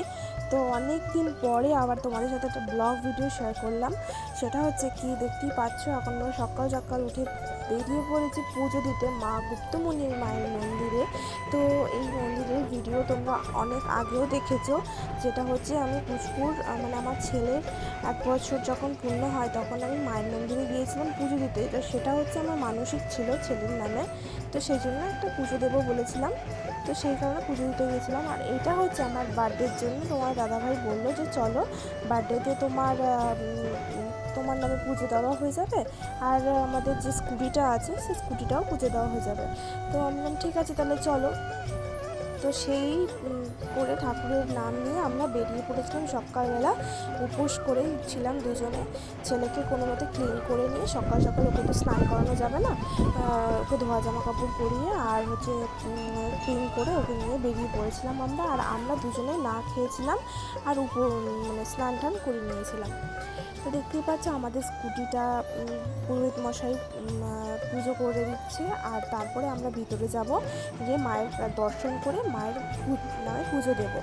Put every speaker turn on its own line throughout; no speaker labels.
আছি তো অনেক দিন পরে আবার তোমাদের সাথে একটা ব্লগ ভিডিও শেয়ার করলাম। সেটা হচ্ছে কি, দেখতেই পাচ্ছ এখন সকাল সকাল উঠে বেরিয়ে পড়েছি পুজো দিতে মা গুপ্তমণির মায়ের মন্দিরে। তো এই মন্দিরের ভিডিও তোমরা অনেক আগেও দেখেছ, যেটা হচ্ছে আমি পুষ্পুর মানে আমার ছেলের এক বছর যখন পূর্ণ হয় তখন আমি মায়ের মন্দিরে গিয়েছিলাম পুজো দিতে। তো সেটা হচ্ছে আমার মানসিক ছিল ছেলের নামে। তো সেই জন্য একটা পুজো দেবো বলেছিলাম। তো সেই কারণে পুজো দিতে গিয়েছিলাম। আর এটা হচ্ছে আমার বার্থডের জন্য। তোমার দাদাভাই বলল যে, চলো বার্থডেতে তোমার তোমার নামে পুজো দেওয়া হয়ে যাবে আর আমাদের যে স্কুটিটা আছে, সেই স্কুটিটাও পুজো দেওয়া হয়ে যাবে। তো আমি ঠিক আছে, তাহলে চলো। তো সেই করে ঠাকুরের নাম নিয়ে আমরা বেরিয়ে পড়েছিলাম সকালবেলা। উপোস করেই ছিলাম দুজনে। ছেলেকে কোনো মতে ক্লিন করে নিয়ে সকাল সকাল ওকে তো স্নান করানো যাবে না। ওকে ধোয়া জামা কাপড় পরিয়ে আর হচ্ছে ক্লিন করে ওকে নিয়ে বেরিয়ে পড়েছিলাম আমরা। আর আমরা দুজনে না খেয়েছিলাম আর উপ মানে স্নান টান করে নিয়েছিলাম। তো দেখতেই পাচ্ছ, আমাদের স্কুটিটা পুরোহিত মশাই পুজো করে দিচ্ছে। আর তারপরে আমরা ভিতরে যাব, গিয়ে মায়ের দর্শন করে মায়ের নামে পুজো দেব।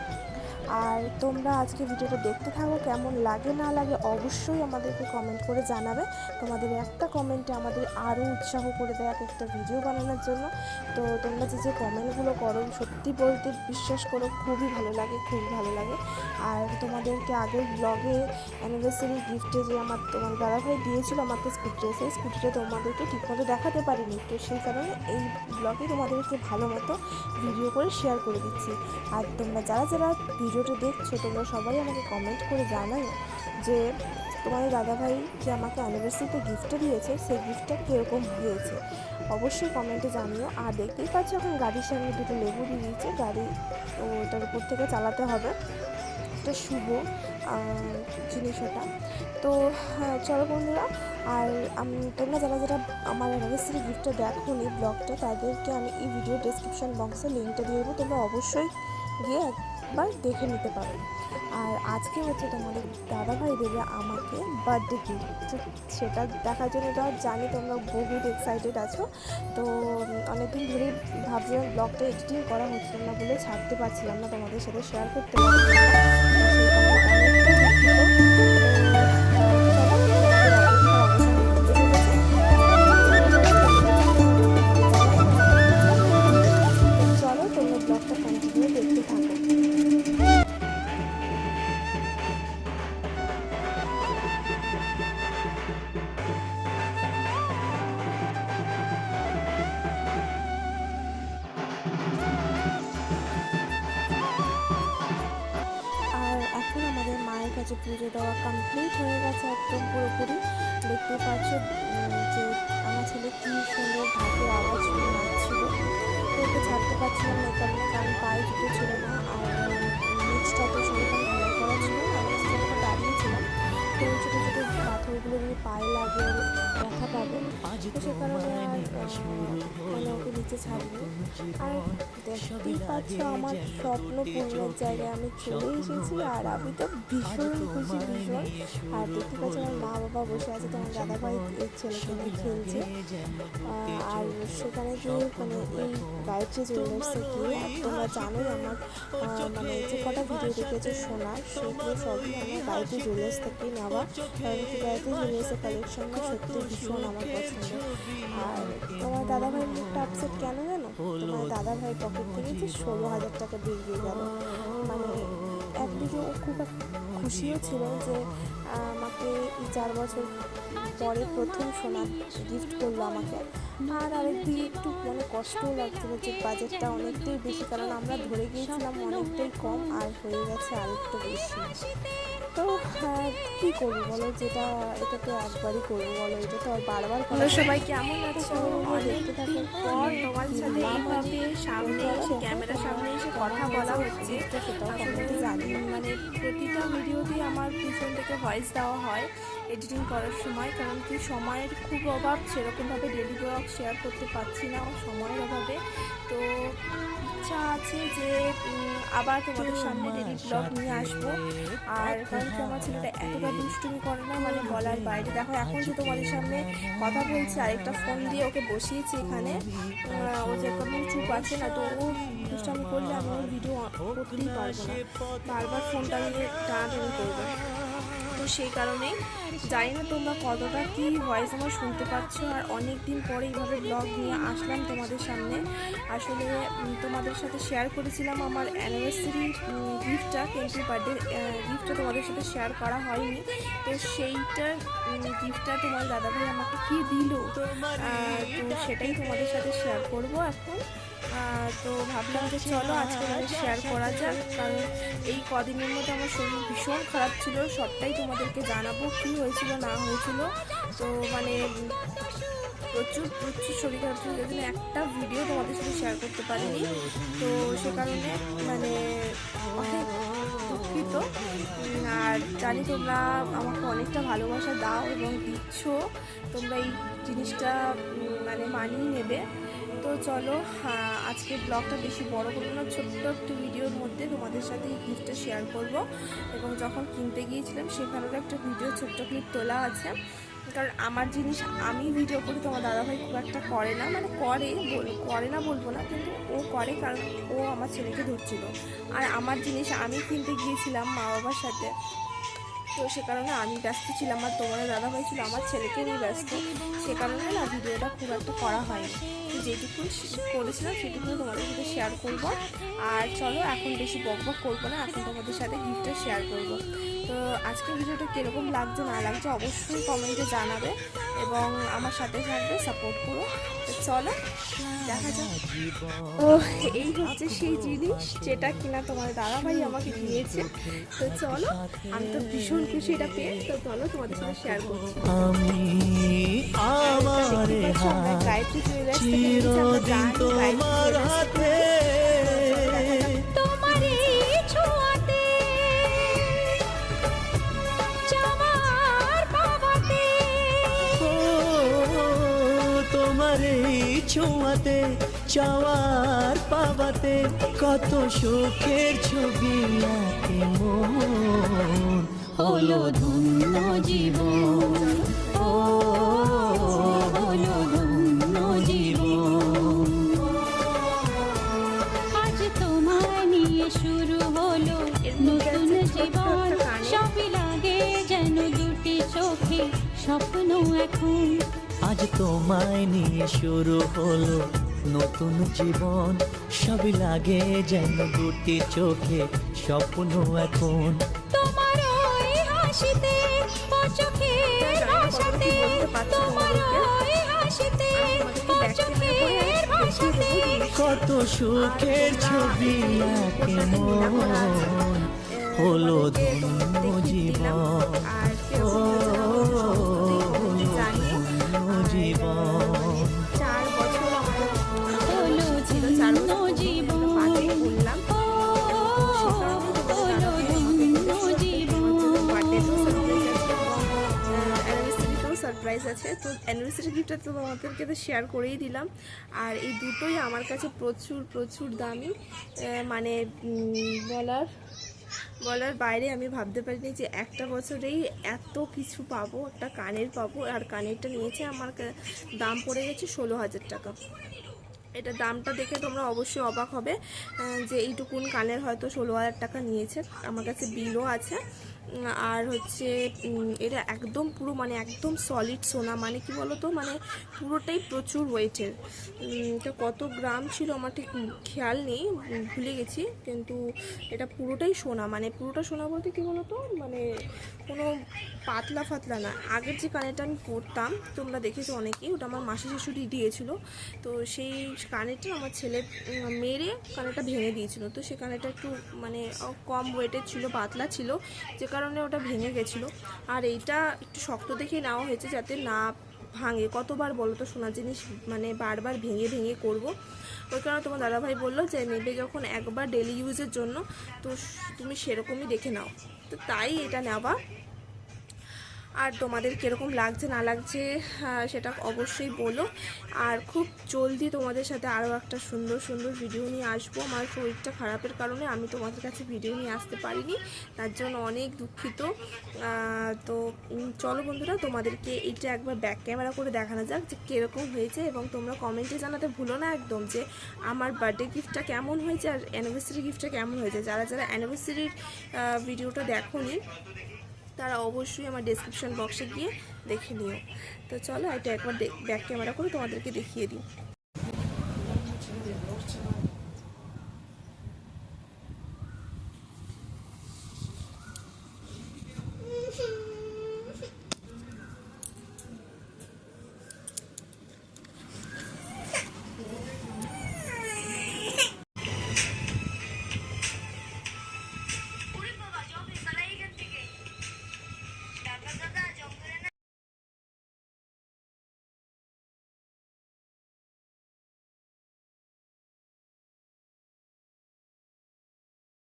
আর তোমরা আজকে ভিডিওটা দেখতে থাকো, কেমন লাগে না লাগে অবশ্যই আমাদেরকে কমেন্ট করে জানাবে। তোমাদের একটা কমেন্টে আমাদের আরও উৎসাহ করে দেয় এক একটা ভিডিও বানানোর জন্য। তো তোমরা যে যে কমেন্টগুলো করো, সত্যি বলতে বিশ্বাস করো, খুবই ভালো লাগে, খুবই ভালো লাগে। আর তোমাদেরকে আগের ব্লগে অ্যানিভার্সারি গিফটে যে আমার তোমার দাদাভাই দিয়েছিল আমাকে স্কুটিটা সেই স্কুটিটা তোমাদেরকে ঠিকমতো দেখাতে পারিনি। তো সেই কারণে এই ব্লগে তোমাদেরকে ভালো মতো ভিডিও করে শেয়ার করে দিচ্ছি। আর তোমরা যারা যারা ভিডিওটা দেখছ তোমরা সবাই আমাকে কমেন্ট করে জানাই যে তোমাদের দাদাভাই যে আমাকে অ্যানিভার্সারিতে গিফটটা দিয়েছে সেই গিফটটা কীরকম হয়েছে অবশ্যই কমেন্টে জানিও। আর দেখতেই পাচ্ছ এখন গাড়ির সামনে দুটো লেবু দিয়ে দিয়েছে গাড়ি ওটার উপর থেকে চালাতে হবে। একটা শুভ জিনিস ওটা। তো হ্যাঁ, চলো বন্ধুরা আর আমি তোমরা যারা যারা আমার অ্যানিভার্সারি গিফটটা দেখো নি ব্লগটা তাদেরকে আমি এই ভিডিও ডেসক্রিপশন বক্সে লিঙ্কটা দিয়ে দেবো। তোমরা অবশ্যই গিয়ে একবার দেখে নিতে পারো। আর আজকে হচ্ছে তোমাদের দাদাভাই দেবে আমাকে বার্থডে গিফট সেটা দেখার জন্য তো জানি, তোমরা বহুত এক্সাইটেড আছো। তো অনেকদিন ধরেই ভাবছিলাম ব্লগটা এডিটিং করা হচ্ছিল না বলে ছাড়তে পারছিলাম না তোমাদের সাথে শেয়ার করতে পারছিলাম পুজো দেওয়া কমপ্লিট হয়ে গেছে একদম পুরোপুরি। দেখতে পাচ্ছ যে আমার ছেলে কি সুন্দর ভাতের আওয়াজ শুনে নাচছিল। তো ওকে ছাড়তে পারছিলাম না, কারণ কারণ পায়ে জুতো ছিল না, আর নিচটা তো সেরকম ভালো করা ছিল আমি সেরকম দাঁড়িয়েছিলাম। তো ছোটো ছোটো পাথরগুলো যদি পায়ে লাগে ব্যথা পাবে। তো সে কারণে আর মানে ওকে নিচে ছাড়িনি। আর দেখতেই পাচ্ছ আমার স্বপ্ন পূর্ণের জায়গায় আমি চলে এসেছি আর আমি তো ভীষণ খুশি ভীষণ। আর দেখতে পাচ্ছ আমার মা বাবা বসে আছে তোমার দাদাভাই এই ছেলেকে নিয়ে খেলছে। আর সেখানে যে মানে এই গায়ত্রী জুয়েলার্সে গিয়ে তোমরা জানোই আমার মানে যে কটা ভিডিও দেখেছ শোনার সেগুলো সবই আমার গায়ত্রী জুয়েলার্স থেকেই নেওয়া। কারণ গায়ত্রী জুয়েলার্সের কালেকশনটা সত্যি ভীষণ আমার পছন্দ। আর তোমার দাদাভাই মুখটা আপসেট কেন জানো? তোমার দাদাভাই পকেট থেকে যে ষোলো হাজার টাকা বেরিয়ে গেল। মানে একদিকে ও খুব খুশিও ছিল যে এই চার বছর পরে প্রথম সোনা গিফট করল আমাকে। আর আরেকদিকে একটু মানে কষ্টও লাগছিল যে বাজেটটা অনেকটাই বেশি কারণ আমরা ধরে গিয়েছিলাম অনেকটাই কম আর হয়ে গেছে আরেকটু বেশি। তো হ্যাঁ কী করব বলো? যেটা এটা তো একবারই করব বলো এটা তো আর বারবার করা
তোমরা
যায় না।
সবাই কেমন আছো?
অনেক
অনেক
দিন
দিন পর তোমার সাথে এইভাবে সামনে এসে ক্যামেরার সামনে এসে কথা বলা হচ্ছে। আসলে
জানি
মানে পিছন থেকে ভয়েস দেওয়া হয় এডিটিং করার সময় কারণ কি সময়ের খুব অভাব সেরকমভাবে ডেলি ব্লগ শেয়ার করতে পারছি না সময়ের অভাবে। তো
ইচ্ছা আছে যে আবার তোমাদের সামনে ডেলি ব্লগ নিয়ে আসব। আর কারণ কি আমার ছেলেটা এতটা দুষ্টুমি করে না মানে বলার বাইরে। দেখো এখন যে তোমাদের সামনে কথা বলছে আরেকটা ফোন দিয়ে ওকে বসিয়েছি এখানে। ও যে কেমন চুপ আছে না তো ও দুষ্টামি করলে আমি ভিডিও করতেই পারব না। বারবার ফোনটা নিয়ে টানাটানি করবে। সেই কারণেই জানি না তোমরা কতটা কি ভয়েস আমার শুনতে পাচ্ছ আর অনেক দিন পরে এইভাবে ব্লগ নিয়ে আসলাম তোমাদের সামনে। আসলে তোমাদের সাথে শেয়ার করেছিলাম আমার অ্যানিভার্সারি গিফটটা কিন্তু বার্থডে গিফটটা তোমাদের সাথে শেয়ার করা হয়নি। তো সেইটার গিফটটা তোমার দাদাভাই আমাকে কি দিল তো সেটাই তোমাদের সাথে শেয়ার করব এখন। তো ভাবলাম যে চলো আজকে শেয়ার করা যাক কারণ এই কদিনের মধ্যে আমার শরীর ভীষণ খারাপ ছিল সবটাই তোমাদেরকে জানাব কি হয়েছিল না হয়েছিল। তো মানে প্রচুর প্রচুর শরীর খারাপ ছিল যেদিন একটা ভিডিও তোমাদের সাথে শেয়ার করতে পারিনি। তো সে কারণে মানে অনেক দুঃখিত। আর জানি তোমরা আমাকে অনেকটা ভালোবাসা দাও এবং দিচ্ছ তোমরা এই জিনিসটা মানে মানিয়ে নেবে। তো চলো আজকে ব্লগটা বেশি বড় করব না, ছোট্ট একটি ভিডিওর মধ্যে তোমাদের সাথে এই গিফটটা শেয়ার করব। এবং যখন কিনতে গিয়েছিলাম, সেখানেরও একটা ভিডিও, ছোট্ট ক্লিপ তোলা আছে। কারণ আমার জিনিস আমি ভিডিও করি তোমার দাদাভাই খুব একটা করে না মানে করে বল, করে না বলব না, কিন্তু ও করে কারণ ও আমার ছেলেকে ধরছিল। আর আমার জিনিস আমি কিনতে গিয়েছিলাম মা বাবার সাথে। তো সে কারণে আমি ব্যস্ত ছিলাম আর তোমার দাদাভাই ছিল আমার ছেলেকে নিয়ে ব্যস্ত। সে কারণে না ভিডিওটা খুব একটা করা হয়নি। যেটুকু করেছিলাম সেটুকু তোমাদের সাথে শেয়ার করব। আর চলো, এখন বেশি বক বক করব না, এখন তোমাদের সাথে গিফটটা শেয়ার করব। তো আজকের ভিডিওটা কীরকম লাগছে না লাগছে অবশ্যই কমেন্টে জানাবে এবং আমার সাথে থাকবে সাপোর্ট করো। তো চলো দেখা যাক। তো এই হচ্ছে সেই জিনিস যেটা কিনা তোমার দাদাভাই আমাকে দিয়েছে। তো চলো আমি তো ভীষণ খুশি এটা পেয়ে। তো চলো তোমাদের সাথে শেয়ার করছি।
আমি আমার
গায়ত্রী জুয়েলার্স থেকে
চাওয়ার
পাবাতে কত সুখের ছবি আঁকে মন।
হলো ধন্য জীবন। ও, হলো ধন্য জীবন। আজ তোমায় নিয়ে শুরু হলো নতুন জীবন। সবই লাগে যেন দুটি চোখে স্বপ্ন এখন।
আজ তোমায় নিয়ে শুরু হলো নতুন জীবন সবই লাগে যেন দুটি চোখে স্বপ্ন এখন।
তোমার ওই হাসিতে ও চোখে ভাষাতে তোমার ওই হাসিতে ও চোখের ভাষাতে।
কত সুখের ছবি আঁকে মন হলো ধন্য জীবন। ও জীবন।
সারপ্রাইজ আছে। তো অ্যানিভার্সারি গিফটটা তো তোমাদেরকে তো শেয়ার করেই দিলাম। আর এই দুটোই আমার কাছে প্রচুর প্রচুর দামি। মানে বলার বলার বাইরে আমি ভাবতে পারিনি যে একটা বছরেই এত কিছু পাবো, একটা কানের পাবো। আর কানেরটা নিয়েছে আমার দাম পড়ে গেছে ষোলো হাজার টাকা। এটা দামটা দেখে তোমরা অবশ্যই অবাক হবে যে এইটুকুন কানের হয়তো ষোলো হাজার টাকা নিয়েছে। আমার কাছে বিলও আছে। আর হচ্ছে এটা একদম পুরো মানে একদম সলিড সোনা মানে কি বলো তো মানে পুরোটাই প্রচুর ওয়েটের এটা কত গ্রাম ছিল আমার ঠিক খেয়াল নেই ভুলে গেছি, কিন্তু এটা পুরোটাই সোনা মানে পুরোটা সোনা বলতে কি বলো তো মানে কোনো পাতলা ফাতলা না। আগের যে কানেরটা আমি পরতাম, তোমরা দেখেছ অনেকেই, ওটা আমার মাসি শাশুড়ি দিয়েছিল, তো সেই কানেরটা আমার ছেলে মেরে কানেরটা ভেঙে দিয়েছিল। তো সে কানেরটা একটু মানে কম ওয়েটের ছিল, পাতলা ছিল, যে কারণে ওটা ভেঙে গেছিল। আর এইটা একটু শক্ত দেখে নেওয়া হয়েছে যাতে না ভাঙে। কতবার বলো তো সোনার জিনিস মানে বারবার ভেঙে ভেঙে করব। ওই কারণে তোমার দাদাভাই বলল যে, নেবে যখন একবার ডেলি ইউজের জন্য, তো তুমি সেরকমই দেখে নাও। তো তাই এটা নেওয়া।
আর তোমাদের কীরকম লাগছে, না লাগছে সেটা অবশ্যই বলো। আর খুব জলদি তোমাদের সাথে আরও একটা সুন্দর সুন্দর ভিডিও নিয়ে আসব। আমার শরীরটা খারাপের কারণে আমি তোমাদের কাছে ভিডিও নিয়ে আসতে পারিনি, তার জন্য অনেক দুঃখিত। তো চলো বন্ধুরা, তোমাদেরকে এটা একবার ব্যাক ক্যামেরা করে দেখানো যাক যে কীরকম হয়েছে এবং তোমরা কমেন্টে জানাতে ভুলো না একদম যে আমার বার্থডে গিফটটা কেমন হয়েছে আর অ্যানিভার্সারি গিফটটা কেমন হয়েছে। যারা যারা অ্যানিভার্সারির ভিডিওটা দেখোনি তারা অবশ্যই আমার ডেসক্রিপশন বক্সে গিয়ে দেখে নিও। তো চলো এটা একবার ব্যাক ক্যামেরা করে তোমাদেরকে দেখিয়ে দিই।